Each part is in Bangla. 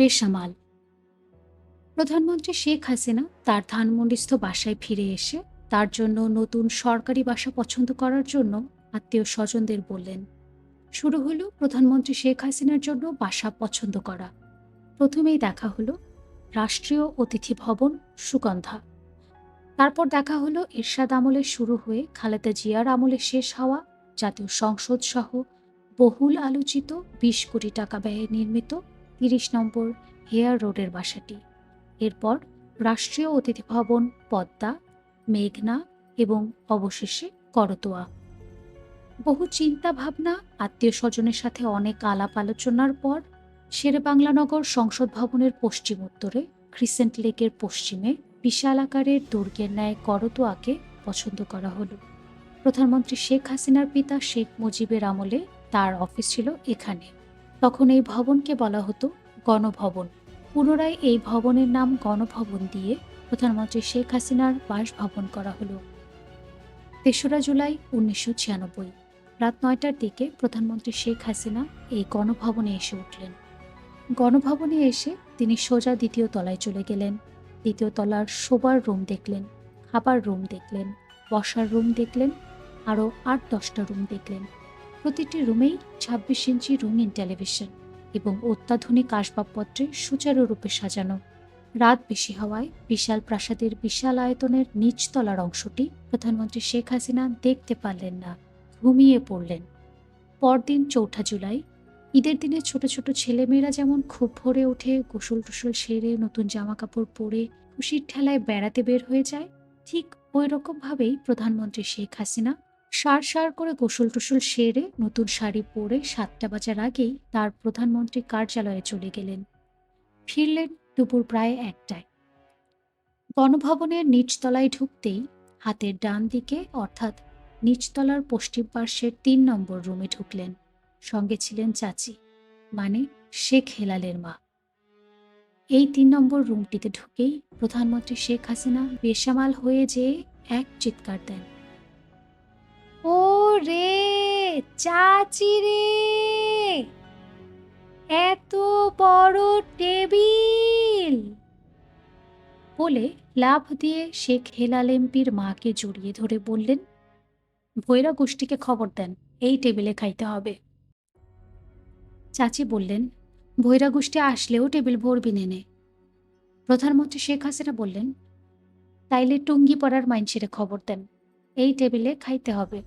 বেসামাল প্রধানমন্ত্রী শেখ হাসিনা তার ধানমন্ডিস্থ বাসায় ফিরে এসে তার জন্য নতুন সরকারি বাসা পছন্দ করার জন্য আত্মীয় স্বজনদের বললেন, শুরু হলো প্রধানমন্ত্রী শেখ হাসিনার জন্য বাসা পছন্দ করা। প্রথমেই দেখা হলো রাষ্ট্রীয় অতিথি ভবন সুগন্ধা। তারপর দেখা হলো এরশাদ আমলে শুরু হয়ে খালেদা জিয়ার আমলে শেষ হওয়া জাতীয় সংসদ সহ বহুল আলোচিত বিশ কোটি টাকা ব্যয়ে নির্মিত তিরিশ নম্বর হেয়ার রোডের বাসাটি। এরপর রাষ্ট্রীয় অতিথি ভবন, পদ্মা, মেঘনা এবং অবশেষে করতোয়া। বহু চিন্তা ভাবনা আত্মীয় স্বজনের সাথে অনেক আলাপ আলোচনার পর শেরেবাংলানগর সংসদ ভবনের পশ্চিম উত্তরে ক্রিসেন্ট লেকের পশ্চিমে বিশাল আকারের দুর্গের ন্যায় করতোয়াকে পছন্দ করা হলো। প্রধানমন্ত্রী শেখ হাসিনার পিতা শেখ মুজিবের আমলে তার অফিস ছিল এখানে। তখন এই ভবনকে বলা হতো গণভবন। পুনরায় এই ভবনের নাম গণভবন দিয়ে প্রধানমন্ত্রী শেখ হাসিনার বাসভবন করা হলো। তেসরা জুলাই উনিশশো ছিয়ানব্বই, রাত নয়টার দিকে প্রধানমন্ত্রী শেখ হাসিনা এই গণভবনে এসে উঠলেন। গণভবনে এসে তিনি সোজা দ্বিতীয় তলায় চলে গেলেন। দ্বিতীয় তলার শোবার রুম দেখলেন, খাবার রুম দেখলেন, বসার রুম দেখলেন, আরও আট দশটা রুম দেখলেন। প্রতিটি রুমেই ছাব্বিশ ইঞ্চি রঙিন টেলিভিশন এবং অত্যাধুনিক আসবাবপত্রে সুচারুরূপে সাজানো। রাত বেশি হওয়ায় বিশাল প্রাসাদের বিশাল আয়তনের নিচতলার অংশটি প্রধানমন্ত্রী শেখ হাসিনা দেখতে পারলেন না, ঘুমিয়ে পড়লেন। পরদিন চৌঠা জুলাই, ঈদের দিনে ছোট ছোট ছেলেমেয়েরা যেমন খুব ভোরে উঠে গোসল টোসল সেরে নতুন জামা কাপড় পরে খুশির ঠেলায় বেড়াতে বের হয়ে যায়, ঠিক ওই রকমভাবেই প্রধানমন্ত্রী শেখ হাসিনা সার সার করে গোসল টোসল সেরে নতুন শাড়ি পরে সাতটা বাজার আগেই তার প্রধানমন্ত্রী কার্যালয়ে চলে গেলেন। ফিরলেন দুপুর প্রায় একটায়। গণভবনের নিচতলায় ঢুকতেই হাতের ডান দিকে, অর্থাৎ নিচতলার পশ্চিম পার্শ্বের তিন নম্বর রুমে ঢুকলেন। সঙ্গে ছিলেন চাচি মানে শেখ হেলালের মা। এই তিন নম্বর রুমটিতে ঢুকেই প্রধানমন্ত্রী শেখ হাসিনা বেসামাল হয়ে যেয়ে এক চিৎকার দেন। রে, চাচি রে। এত বড় টেবিল। বলে লাভ দিয়ে শেখ হেলাল এমপির মাকে জড়িয়ে ধরে বললেন ভৈরা গোষ্ঠীকে খবর দেন, এই টেবিলে খাইতে হবে। চাচি বললেন ভৈরা গোষ্ঠী আসলেও টেবিল ভরবি নেনে। প্রধানমন্ত্রী শেখ হাসিনা বললেন, তাইলে টুঙ্গি পড়ার মাইনসিরে খবর দেন, এই টেবিলে খাইতে হবে।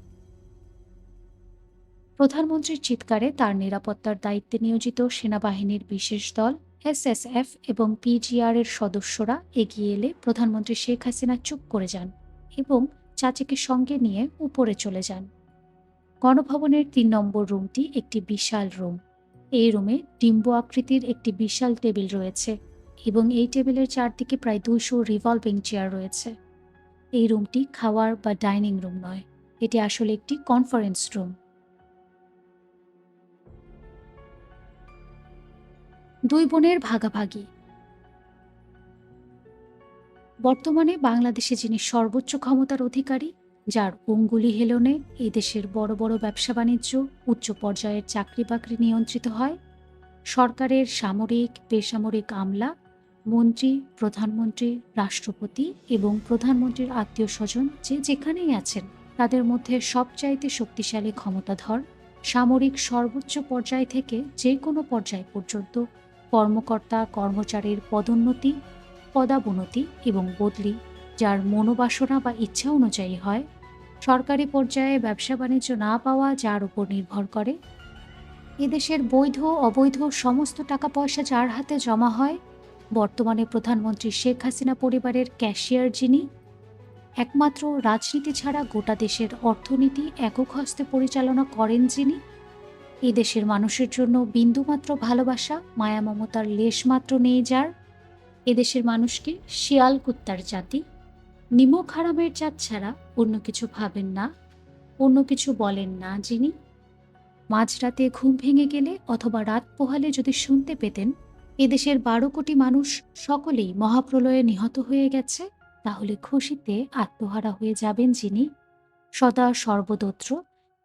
প্রধানমন্ত্রীর চিৎকারে তার নিরাপত্তার দায়িত্বে নিয়োজিত সেনাবাহিনীর বিশেষ দল, এসএসএফ এবং পিজিআর এর সদস্যরা এগিয়ে এলে প্রধানমন্ত্রী শেখ হাসিনা চুপ করে যান এবং চাচিকে সঙ্গে নিয়ে উপরে চলে যান। গণভবনের তিন নম্বর রুমটি একটি বিশাল রুম। এই রুমে ডিম্ব আকৃতির একটি বিশাল টেবিল রয়েছে এবং এই টেবিলের চারদিকে প্রায় দুইশো রিভলভিং চেয়ার রয়েছে। এই রুমটি খাওয়ার বা ডাইনিং রুম নয়, এটি আসলে একটি কনফারেন্স রুম। দুই বোনের ভাগাভাগি। বর্তমানে বাংলাদেশে যিনি সর্বোচ্চ ক্ষমতার অধিকারী, যার অঙ্গুলি হেলনে এই দেশের বড় বড় ব্যবসা বাণিজ্য, উচ্চ পর্যায়ের চাকরি বাকরি নিয়ন্ত্রিত হয়, সরকারের সামরিক, বেসামরিক আমলা, মন্ত্রী, প্রধানমন্ত্রী, রাষ্ট্রপতি এবং প্রধানমন্ত্রীর আত্মীয় স্বজন যে যেখানেই আছেন, তাদের মধ্যে সবচাইতে শক্তিশালী ক্ষমতাধর, সামরিক সর্বোচ্চ পর্যায় থেকে যে কোনো পর্যায় পর্যন্ত কর্মকর্তা, কর্মচারীর পদোন্নতি, পদাবনতি এবং বদলি, যার মনোবাসনা বা ইচ্ছা অনুযায়ী হয়, সরকারি পর্যায়ে ব্যবসা বাণিজ্য না পাওয়া যার উপর নির্ভর করে। এদেশের বৈধ, অবৈধ সমস্ত টাকা পয়সা যার হাতে জমা হয়, বর্তমানে প্রধানমন্ত্রী শেখ হাসিনা পরিবারের ক্যাশিয়ার যিনি, একমাত্র রাজনীতি ছাড়া গোটা দেশের অর্থনীতি একক হস্তে পরিচালনা করেন যিনি এই দেশের মানুষের জন্য বিন্দুমাত্র ভালোবাসা, মায়া মমতার লেশমাত্র নেই যার। এদেশের মানুষকে শিয়াল কুত্তার জাতি নিমক হারামের জাত ছাড়া অন্য কিছু ভাবেন না, অন্য কিছু বলেন না যিনি। মাঝরাতে ঘুম ভেঙে গেলে অথবা রাত পোহালে যদি শুনতে পেতেন এদেশের বারো কোটি মানুষ সকলেই মহাপ্রলয়ে নিহত হয়ে গেছে, তাহলে খুশিতে আত্মহারা হয়ে যাবেন যিনি। সদা সর্বদত্র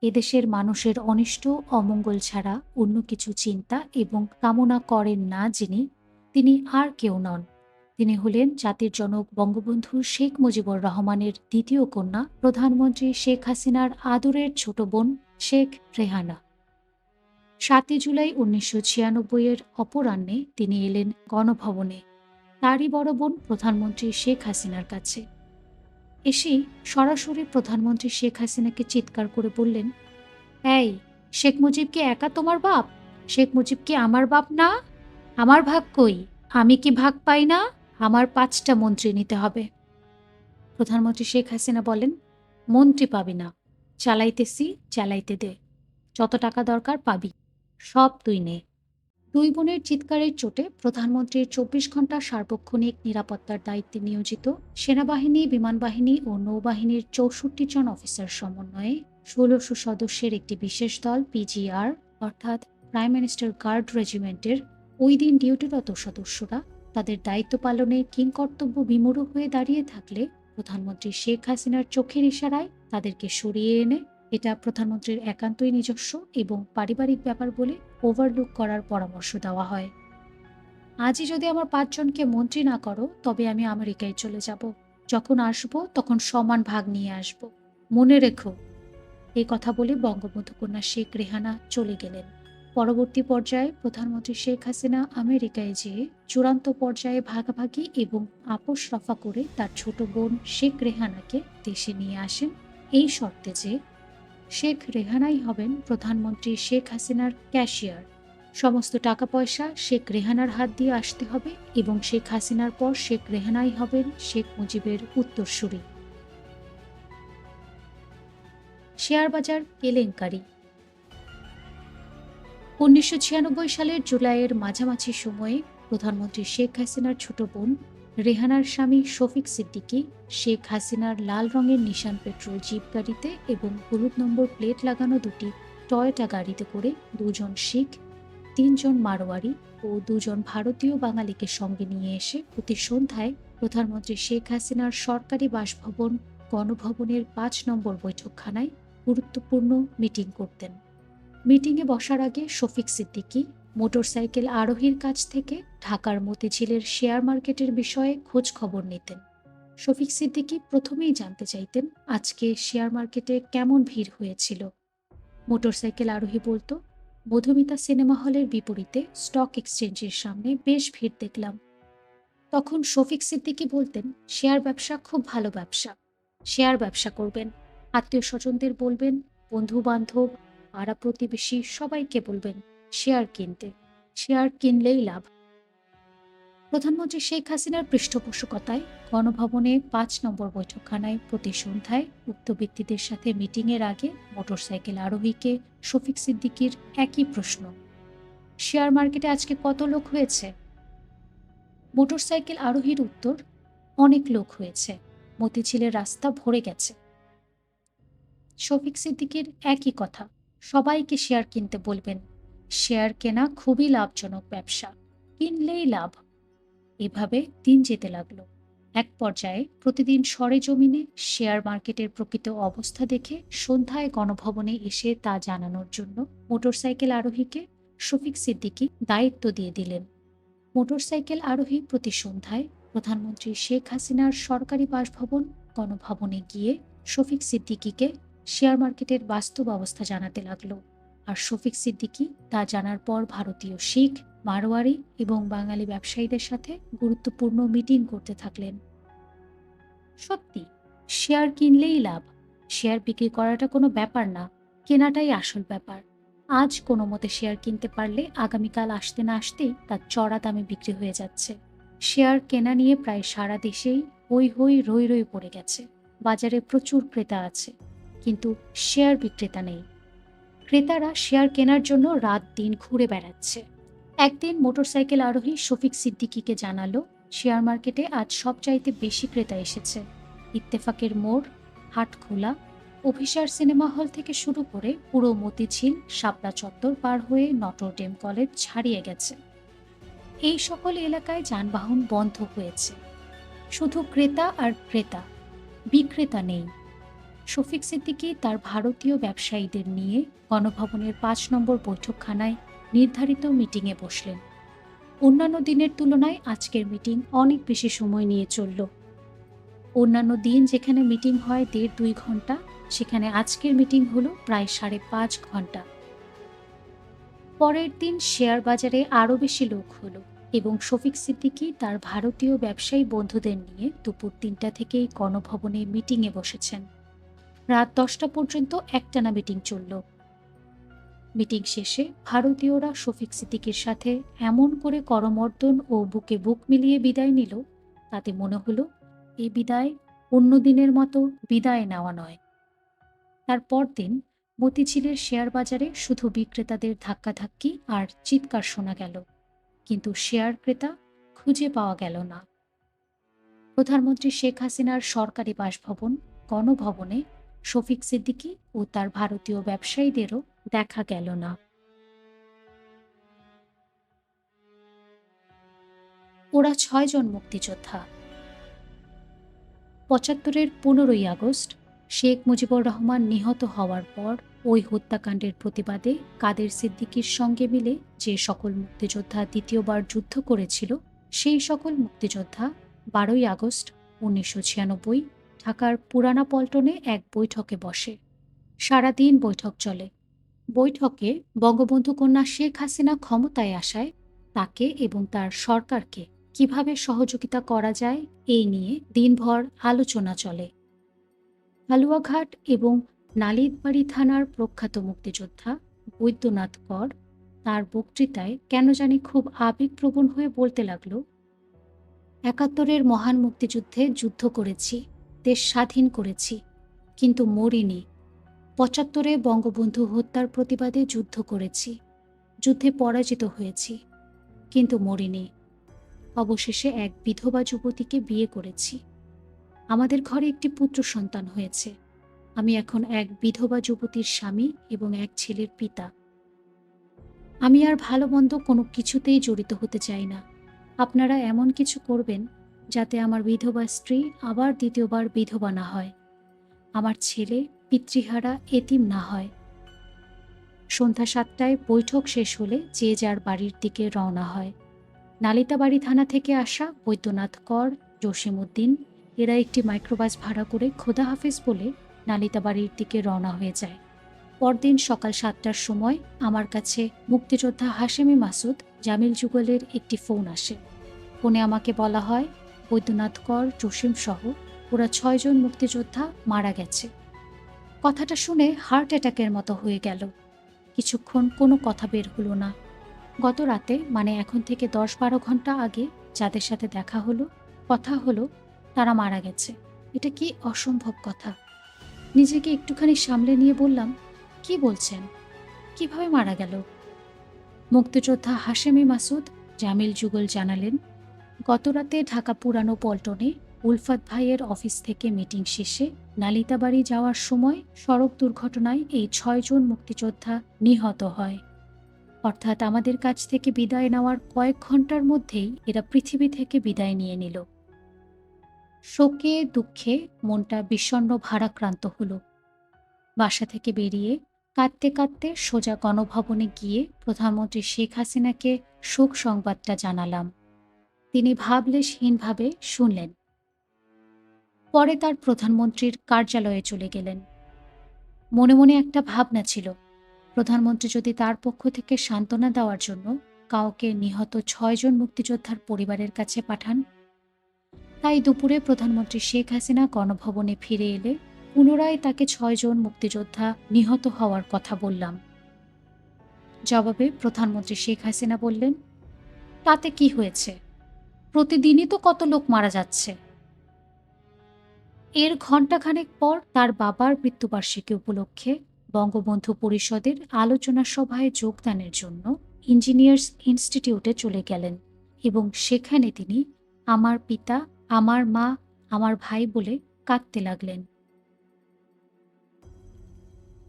এদেশের মানুষের অনিষ্ট অমঙ্গল ছাড়া অন্য কিছু চিন্তা এবং কামনা করেন না যিনি, তিনি আর কেউ নন। তিনি হলেন জাতির জনক বঙ্গবন্ধু শেখ মুজিবুর রহমানের দ্বিতীয় কন্যা, প্রধানমন্ত্রী শেখ হাসিনার আদরের ছোট বোন শেখ রেহানা। সাতই জুলাই উনিশশো ছিয়ানব্বই এর অপরাহ্নে তিনি এলেন গণভবনে। তারই বড় বোন প্রধানমন্ত্রী শেখ হাসিনার কাছে। এসেই সরাসরি প্রধানমন্ত্রী শেখ হাসিনাকে চিৎকার করে বললেন, এই, শেখ মুজিব কি একা তোমার বাপ? শেখ মুজিব কি আমার বাপ না? আমার ভাগ কই? আমি কি ভাগ পাই না? আমার পাঁচটা মন্ত্রী নিতে হবে। প্রধানমন্ত্রী শেখ হাসিনা বলেন, মন্ত্রী পাবি না। চালাইতেছি, চালাইতে দে। যত টাকা দরকার পাবি। সব তুই নে। দুই বোনের চিৎকারের চোটে প্রধানমন্ত্রীর চব্বিশ ঘণ্টা সার্বক্ষণিক নিরাপত্তার দায়িত্বে নিয়োজিত সেনাবাহিনী, বিমানবাহিনী ও নৌবাহিনীর চৌষট্টি জন অফিসার সমন্বয়ে ষোলোশো সদস্যের একটি বিশেষ দল পিজিআর অর্থাৎ প্রাইম মিনিস্টার গার্ড রেজিমেন্টের ওই দিন ডিউটিরত সদস্যরা তাদের দায়িত্ব পালনে কিংকর্তব্য বিমূঢ় হয়ে দাঁড়িয়ে থাকলে প্রধানমন্ত্রী শেখ হাসিনার চোখের ইশারায় তাদেরকে সরিয়ে এনে এটা প্রধানমন্ত্রীর একান্তই নিজস্ব এবং পারিবারিক ব্যাপার বলে ওভারলুক করার পরামর্শ দেওয়া হয়। আজই যদি আমার পাঁচজনকে মন্ত্রী না করো, তবে আমি আমেরিকায় চলে যাব। যখন আসব, তখন সমান ভাগ নিয়ে আসব। মনে রেখো। এই কথা বলে বঙ্গবন্ধু কন্যা শেখ রেহানা চলে গেলেন। পরবর্তী পর্যায়ে প্রধানমন্ত্রী শেখ হাসিনা আমেরিকায় যেয়ে চূড়ান্ত পর্যায়ে ভাগাভাগি এবং আপোষ রফা করে তার ছোট বোন শেখ রেহানাকে দেশে নিয়ে আসেন। এই শর্তে যে শেখ রেহানাই হবেন প্রধানমন্ত্রী শেখ হাসিনার ক্যাশিয়ার। সমস্ত টাকা পয়সা শেখ রেহানার হাত দিয়ে আসতে হবে এবং শেখ হাসিনার পর শেখ রেহানাই হবেন শেখ মুজিবের উত্তরসূরি। শেয়ার বাজার কেলেঙ্কারি। উনিশশো ছিয়ানব্বই সালের জুলাইয়ের মাঝামাঝি সময়ে প্রধানমন্ত্রী শেখ হাসিনার ছোট বোন রেহানার স্বামী শফিক সিদ্দিকী, শেখ হাসিনার লাল রঙের নিশান পেট্রোল জিপ গাড়িতে এবং হলুদ নম্বর প্লেট লাগানো দুটি টয়োটা গাড়িতে করে দুজন শিখ, তিনজন মারোয়ারি ও দুজন ভারতীয় বাঙালিকে সঙ্গে নিয়ে এসে প্রতি সন্ধ্যায় প্রধানমন্ত্রী শেখ হাসিনার সরকারি বাসভবন গণভবনের পাঁচ নম্বর বৈঠকখানায় গুরুত্বপূর্ণ মিটিং করতেন। মিটিংয়ে বসার আগে শফিক সিদ্দিকী মোটরসাইকেল আরোহীর কাছ থেকে ঢাকার মতিঝিলের শেয়ার মার্কেটের বিষয়ে খোঁজ খবর নিতেন। শফিক সিদ্দিকী প্রথমেই জানতে চাইতেন আজকে শেয়ার মার্কেটে কেমন ভিড় হয়েছিল। মোটরসাইকেল আরোহী বলতো, মধুমিতা সিনেমা হলের বিপরীতে স্টক এক্সচেঞ্জের সামনে বেশ ভিড় দেখলাম। তখন শফিক সিদ্দিকী বলতেন, শেয়ার ব্যবসা খুব ভালো ব্যবসা। শেয়ার ব্যবসা করবেন, আত্মীয় স্বজনদের বলবেন বন্ধু বান্ধব পাড়া প্রতিবেশী সবাইকে বলবেন। শেয়ার কিনতে। শেয়ার কিনলেই লাভ। প্রধানমন্ত্রী শেখ হাসিনার পৃষ্ঠপোষকতায় গণভবনে পাঁচ নম্বর বৈঠকখানায় প্রতি সন্ধ্যায় উক্ত ব্যক্তিদের সাথে মিটিংয়ের আগে মোটরসাইকেল আরোহীকে শফিক সিদ্দিকির একই প্রশ্ন। শেয়ার মার্কেটে আজকে কত লোক হয়েছে? মোটরসাইকেল আরোহীর উত্তর, অনেক লোক হয়েছে। মতিঝিলের রাস্তা ভরে গেছে। শফিক সিদ্দিকির একই কথা, সবাইকে শেয়ার কিনতে বলবেন শেয়ার কেনা খুবই লাভজনক ব্যবসা। কিনলেই লাভ। এভাবে দিন যেতে লাগল। এক পর্যায়ে প্রতিদিন সরেজমিনে শেয়ার মার্কেটের প্রকৃত অবস্থা দেখে সন্ধ্যায় গণভবনে এসে তা জানানোর জন্য মোটরসাইকেল আরোহীকে শফিক সিদ্দিকী দায়িত্ব দিয়ে দিলেন। মোটরসাইকেল আরোহী প্রতি সন্ধ্যায় প্রধানমন্ত্রী শেখ হাসিনার সরকারি বাসভবন গণভবনে গিয়ে শফিক সিদ্দিকীকে শেয়ার মার্কেটের বাস্তব অবস্থা জানাতে লাগল। আর শফিক সিদ্দিকী তা জানার পর ভারতীয় শিখ, মারোয়ারি এবং বাঙালি ব্যবসায়ীদের সাথে গুরুত্বপূর্ণ মিটিং করতে থাকলেন। সত্যি, শেয়ার কিনলেই লাভ। শেয়ার বিক্রি করাটা কোনো ব্যাপার না, কেনাটাই আসল ব্যাপার। আজ কোনো মতে শেয়ার কিনতে পারলে আগামীকাল আসতে না আসতেই তার চড়া দামে বিক্রি হয়ে যাচ্ছে। শেয়ার কেনা নিয়ে প্রায় সারা দেশেই হই হই রই রই পড়ে গেছে। বাজারে প্রচুর ক্রেতা আছে, কিন্তু শেয়ার বিক্রেতা নেই। ক্রেতারা শেয়ার কেনার জন্য রাত দিন ঘুরে বেড়াচ্ছে। একদিন মোটরসাইকেল আরোহী শফিক সিদ্দিকিকে জানালো, শেয়ার মার্কেটে আজ সবচাইতে বেশি ক্রেতা এসেছে। ইত্তেফাকের মোড়, হাটখোলা, অভিসার সিনেমা হল থেকে শুরু করে পুরো মতিঝিল, শাপলা চত্বর পার হয়ে নটরডেম কলেজ ছাড়িয়ে গেছে। এই সকল এলাকায় যানবাহন বন্ধ হয়েছে। শুধু ক্রেতা আর ক্রেতা, বিক্রেতা নেই। শফিক সিদ্দিকী তার ভারতীয় ব্যবসায়ীদের নিয়ে গণভবনের পাঁচ নম্বর বৈঠকখানায় নির্ধারিত মিটিংয়ে বসলেন। অন্যান্য দিনের তুলনায় আজকের মিটিং অনেক বেশি সময় নিয়ে চলল। অন্যান্য দিন যেখানে মিটিং হয় দেড় দুই ঘণ্টা, সেখানে আজকের মিটিং হলো প্রায় সাড়ে পাঁচ ঘণ্টা। পরের দিন শেয়ার বাজারে আরও বেশি লোক হলো এবং শফিক সিদ্দিকী তার ভারতীয় ব্যবসায়ী বন্ধুদের নিয়ে দুপুর তিনটা থেকেই গণভবনে মিটিংয়ে বসেছেন। রাত দশটা পর্যন্ত একটানা মিটিং চলল। মিটিং শেষে ভারতীয়রা শফিক সিদ্দিকের সাথে এমন করে করমর্দন ও বুকে বুক মিলিয়ে বিদায় নিল, তাতে মনে হলো এই বিদায় অন্য দিনের মতো বিদায় নেওয়া নয়। তার পরদিন মতিঝিলের শেয়ার বাজারে শুধু বিক্রেতাদের ধাক্কাধাক্কি আর চিৎকার শোনা গেল, কিন্তু শেয়ার ক্রেতা খুঁজে পাওয়া গেল না। প্রধানমন্ত্রী শেখ হাসিনার সরকারি বাসভবন, গণভবনে শফিক সিদ্দিকী ও তার ভারতীয় ব্যবসায়ীদেরও দেখা গেল না। ওরা ছয়জন মুক্তিযোদ্ধা। পঁচাত্তরের পনেরোই আগস্ট শেখ মুজিবুর রহমান নিহত হওয়ার পর ওই হত্যাকাণ্ডের প্রতিবাদে কাদের সিদ্দিকীর সঙ্গে মিলে যে সকল মুক্তিযোদ্ধা দ্বিতীয়বার যুদ্ধ করেছিল, সেই সকল মুক্তিযোদ্ধা বারোই আগস্ট উনিশশো ছিয়ানব্বই ঢাকার পুরানা পল্টনে এক বৈঠকে বসে। সারাদিন বৈঠক চলে। বৈঠকে বঙ্গবন্ধু কন্যা শেখ হাসিনা ক্ষমতায় আসায় তাকে এবং তার সরকারকে কীভাবে সহযোগিতা করা যায় এই নিয়ে দিনভর আলোচনা চলে। হালুয়াঘাট এবং নালিতবাড়ি থানার প্রখ্যাত মুক্তিযোদ্ধা বৈদ্যনাথ কর তার বক্তৃতায় কেন জানি খুব আবেগপ্রবণ হয়ে বলতে লাগল, একাত্তরের মহান মুক্তিযুদ্ধে যুদ্ধ করেছি দেশ স্বাধীন করেছি, কিন্তু মরিনি। পঁচাত্তরে বঙ্গবন্ধু হত্যার প্রতিবাদে যুদ্ধ করেছি, যুদ্ধে পরাজিত হয়েছি, কিন্তু মরিনি। অবশেষে এক বিধবা যুবতীকে বিয়ে করেছি। আমাদের ঘরে একটি পুত্র সন্তান হয়েছে। আমি এখন এক বিধবা যুবতীর স্বামী এবং এক ছেলের পিতা। আমি আর ভালো মন্দ কোনো কিছুতেই জড়িত হতে চাই না। আপনারা এমন কিছু করবেন যাতে আমার বিধবা স্ত্রী আবার দ্বিতীয়বার বিধবা না হয়। আমার ছেলে, পিতৃহারা এতিম না হয়। সন্ধ্যা সাতটায় বৈঠক শেষ হলে যে যার বাড়ির দিকে রওনা হয়। নালিতাবাড়ি থানা থেকে আসা বৈদ্যনাথ কর, জসিমউদ্দিন, এরা একটি মাইক্রোবাস ভাড়া করে খোদা হাফিজ বলে নালিতাবাড়ির দিকে রওনা হয়ে যায়। পরদিন সকাল সাতটার সময় আমার কাছে মুক্তিযোদ্ধা হাশেমি মাসুদ, জামিল যুগলের একটি ফোন আসে। ফোনে আমাকে বলা হয় বৈদ্যনাথ কর, জসিম সহ ওরা ছয়জন মুক্তিযোদ্ধা মারা গেছে। কথাটা শুনে হার্ট অ্যাটাকের মতো হয়ে গেল। কিছুক্ষণ কোনো কথা বের হলো না। গত রাতে মানে এখন থেকে দশ বারো ঘণ্টা আগে যাদের সাথে দেখা হলো, কথা হলো, তারা মারা গেছে। এটা কি অসম্ভব কথা? নিজেকে একটুখানি সামলে নিয়ে বললাম, কি বলছেন? কীভাবে মারা গেল? মুক্তিযোদ্ধা হাশেমি মাসুদ, জামিল যুগল জানালেন গতরাতে ঢাকা পুরানো পল্টনে উলফাত ভাইয়ের অফিস থেকে মিটিং শেষে নালিতাবাড়ি যাওয়ার সময় সড়ক দুর্ঘটনায় এই ছয়জন মুক্তিযোদ্ধা নিহত হয়। অর্থাৎ আমাদের কাছ থেকে বিদায় নেওয়ার কয়েক ঘণ্টার মধ্যেই এরা পৃথিবী থেকে বিদায় নিয়ে নিল। শোকে, দুঃখে মনটা বিষণ্ণ ভারাক্রান্ত হলো। বাসা থেকে বেরিয়ে কাঁদতে কাঁদতে সোজা গণভবনে গিয়ে প্রধানমন্ত্রী শেখ হাসিনাকে শোক সংবাদটা জানালাম। তিনি ভাবলেশহীনভাবে শুনলেন। পরে তার প্রধানমন্ত্রীর কার্যালয়ে চলে গেলেন। মনে মনে একটা ভাবনা ছিল, প্রধানমন্ত্রী যদি তার পক্ষ থেকে সান্ত্বনা দেওয়ার জন্য কাউকে নিহত ছয়জন মুক্তিযোদ্ধার পরিবারের কাছে পাঠান, তাই দুপুরে প্রধানমন্ত্রী শেখ হাসিনা গণভবনে ফিরে এলে পুনরায় তাকে ছয়জন মুক্তিযোদ্ধা নিহত হওয়ার কথা বললাম। জবাবে প্রধানমন্ত্রী শেখ হাসিনা বললেন, তাতে কি হয়েছে? প্রতিদিনই তো কত লোক মারা যাচ্ছে। এর ঘণ্টাখানেক পর তার বাবার মৃত্যুবার্ষিকী উপলক্ষে বঙ্গবন্ধু পরিষদের আলোচনা সভায় যোগদানের জন্য ইঞ্জিনিয়ার্স ইনস্টিটিউটে চলে গেলেন এবং সেখানে তিনি আমার পিতা, আমার মা, আমার ভাই বলে কাঁদতে লাগলেন।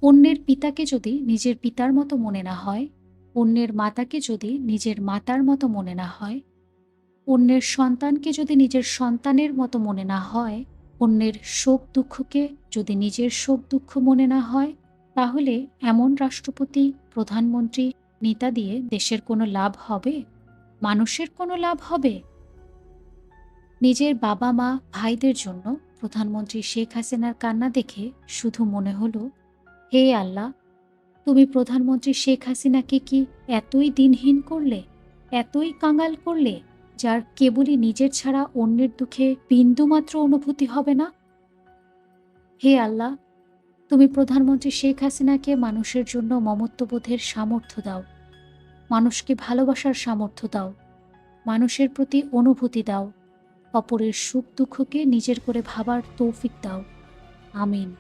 অন্যের পিতাকে যদি নিজের পিতার মতো মনে না হয়, অন্যের মাতাকে যদি নিজের মাতার মতো মনে না হয় অন্যের সন্তানকে যদি নিজের সন্তানের মতো মনে না হয়, অন্যের শোক দুঃখকে যদি নিজের শোক দুঃখ মনে না হয়, তাহলে এমন রাষ্ট্রপতি, প্রধানমন্ত্রী, নেতা দিয়ে দেশের কোনো লাভ হবে? মানুষের কোনো লাভ হবে? নিজের বাবা মা, ভাইদের জন্য প্রধানমন্ত্রী শেখ হাসিনার কান্না দেখে শুধু মনে হলো, হে আল্লাহ, তুমি প্রধানমন্ত্রী শেখ হাসিনাকে কি এতই দিনহীন করলে, এতই কাঙাল করলে? যার কেবলই নিজের ছাড়া অন্যের দুঃখে বিন্দুমাত্র অনুভূতি হবে না? হে আল্লাহ, তুমি প্রধানমন্ত্রী শেখ হাসিনাকে মানুষের জন্য মমত্ববোধের সামর্থ্য দাও। মানুষকে ভালোবাসার সামর্থ্য দাও। মানুষের প্রতি অনুভূতি দাও। অপরের সুখ দুঃখকে নিজের করে ভাবার তৌফিক দাও। আমিন।